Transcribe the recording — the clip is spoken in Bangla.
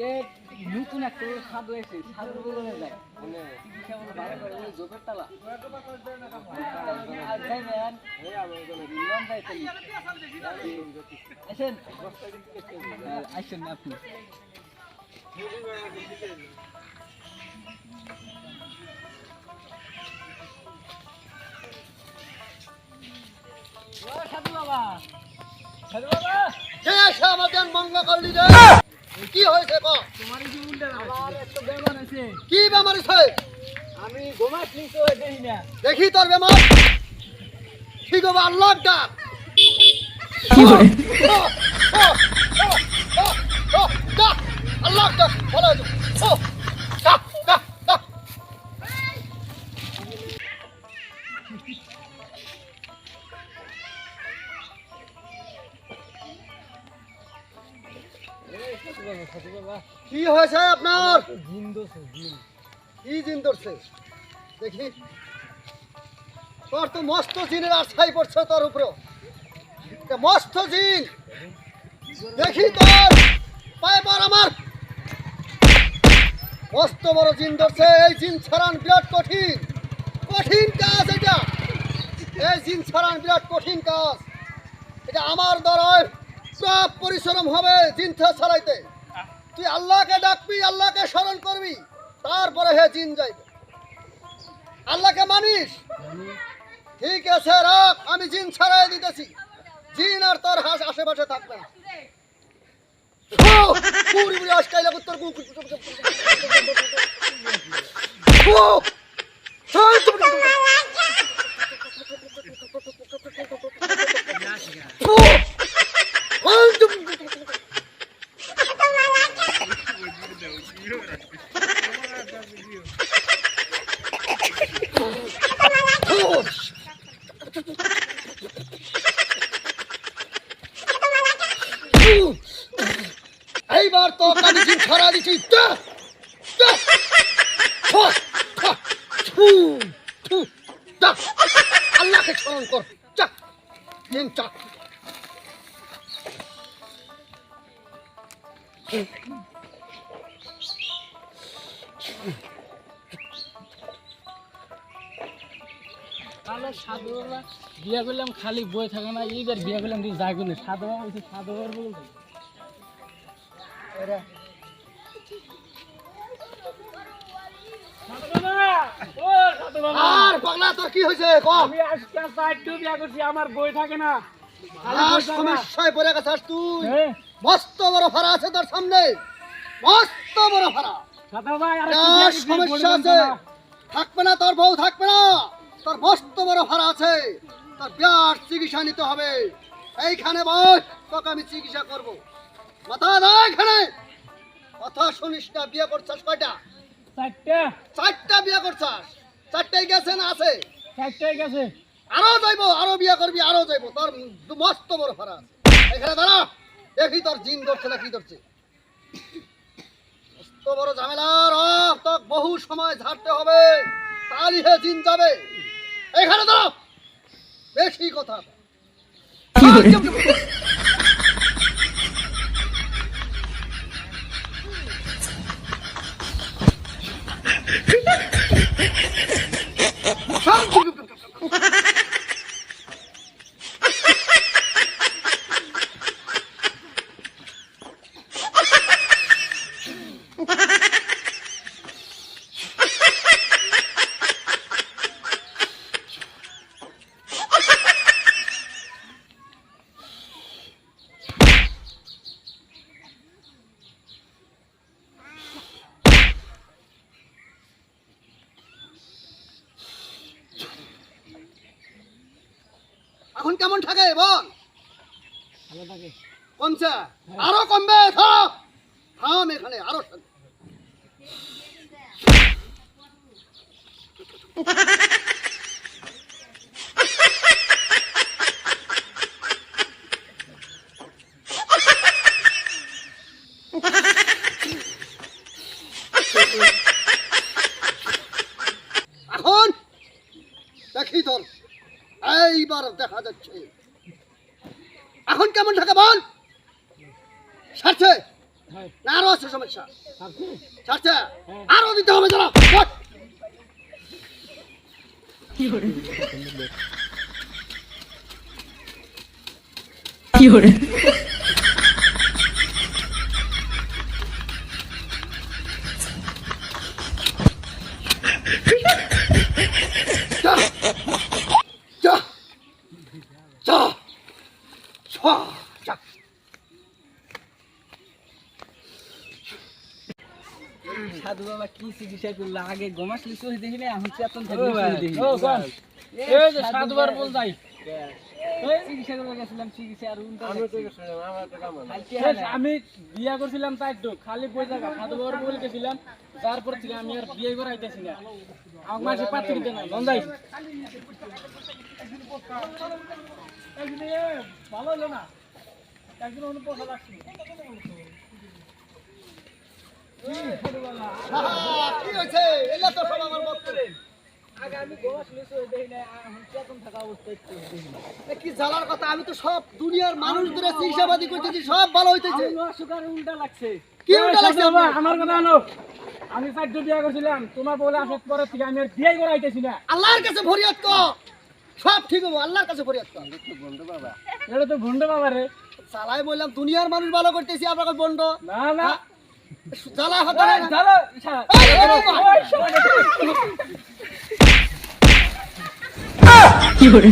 ，এ নতুন একটা সাধু এসে সাধু বলে যায়। চিকিৎসা বলে ভালো করে ওই জোপের তালা আসেন আপনি আমাদের মঙ্গল করলি কি হয়েছে তোমার কি উল্টা আমার বেমার। আছে কি বেমার হয়েছে আমি ঘুমাস নিতে দেখি না দেখি তোর বেমার ঠিক হবে আল্লাহ ডাক। 有人，ও, ও, ও, ও, ও, ডাক, আল্লাহ ডাক ভালো হয়েছে ও, ডাক, ডাক, ডাক। কি হয়েছে আপনার জিন দোষ জিন। কি জিন ধরছে? দেখি। তোর তো মস্ত জিনের আশাই পড়ছে তোর উপরে তা মস্ত জিন। দেখি তোর পায়ে পর আমার। মস্ত বড় জিন ধরছে এই জিন ছাড়ান বিরাট কঠিন। কঠিন কাজ এটা। এই জিন ছাড়ান বিরাট কঠিন কাজ। এটা আমার দ্বারায় সব পরিশ্রম হবে জিন ছাড়াইতে। তুই আল্লাহকে ডাকবি আল্লাহকে স্মরণ করবি তারপরে হে জিন যাইবে। আল্লাহকে মানিস? ঠিক আছে রাখ আমি জিন ছাড়াই দিতেছি। জিন আর তোর হাঁস আশেপাশে থাকবে না পুরি পুরি চল, চল। ও, আল্লাহকে স্মরণ কর। বিয়া খালি বই থাকে না এইবার বিয়া করলাম দিয়ে যাই করলে সাধু সাধু কি হয়েছে ক? আমি আজকে চারটে বিয়া করছি আমার বই থাকে না। না। সমস্যায় পড়ে গেছিস তুই। হ্যাঁ, মস্ত বড় ফাড়া আছে তোর সামনে। মস্ত বড় ফাড়া। বিয়া করছি, সমস্যা আছে। থাকবে না তোর বউ থাকবে না। তোর মস্ত বড় ভাড়া আছে। তোর বিরাট চিকিৎসা নিতে হবে। এইখানে বস তোকে আমি চিকিৎসা করব। মাথা দা এখানে। কথা শুনিস না বিয়ে করছাস কয়টা? চারটে। চারটা বিয়ে করছাস। চারটাই গেছে না আছে? চারটে গেছে। আরও যাইব আরও বিয়া করবি আরও যাইব। তোর মস্ত বড় ফারা আছে। এখানে দাঁড়া দেখি তোর জিন ধরছে না কি ধরছে। মস্ত বড় ঝামেলার তোর বহু সময় ঝাড়তে হবে তারই হে জিন যাবে। এখানে দাঁড়া বেশি কথা। এখন কেমন থাকে বল। কমছে। আরও কমবে থাম। এখানে আরও এখন দেখি তোর থাম। যাচ্ছে। এখন কেমন থাকে বল? সারছে হ্যাঁ না আরও আছে সমস্যা। সারছে সারছে আরও দিতে হবে যারা কি করে কি করে যা যা যা যা যা সাধু বাবা কি চিকিৎসা করল? আগে দেখি না এখন? এই যে সাধুবার বল যাই চিকিৎসা গেছিলাম চিকিৎসা আর আমি বিয়া করছিলাম তাই তো খালি বই জায়গা সাধুবার বলে গেছিলাম তারপর থেকে আমি আর বিয়ে করে আইতেছি না। আমার মাসে পাত্র দিতে না এ ভালো হলো না। একদিন অনু পয়সা লাগছে আহা, কি হয়েছে এলা তো সব আমার বক্তব্য আগে আমি হয়ে না এখন থাকা অবস্থায় কি জ্বালার কথা আমি তো সব দুনিয়ার মানুষ ধরে চিকিৎসাবাদী করতেছি সব ভালো হইতেছে আমার উল্টা লাগছে কি উল্টা লাগছে আমার কথা আনো। আমি চারটে বিয়া করছিলাম তোমার বলে আসার পরে থেকে আমি আর বিয়ে করে না। আল্লাহর কাছে ফরিয়াদ কর। সব ঠিক হব আল্লাহর কাছে ফরিয়াদ কর। এটা তো ভন্ড বাবা রে। চালাই বললাম দুনিয়ার মানুষ ভালো করতেছি আপনার বন্ড না না। জ্বালা হতে এই, কি করে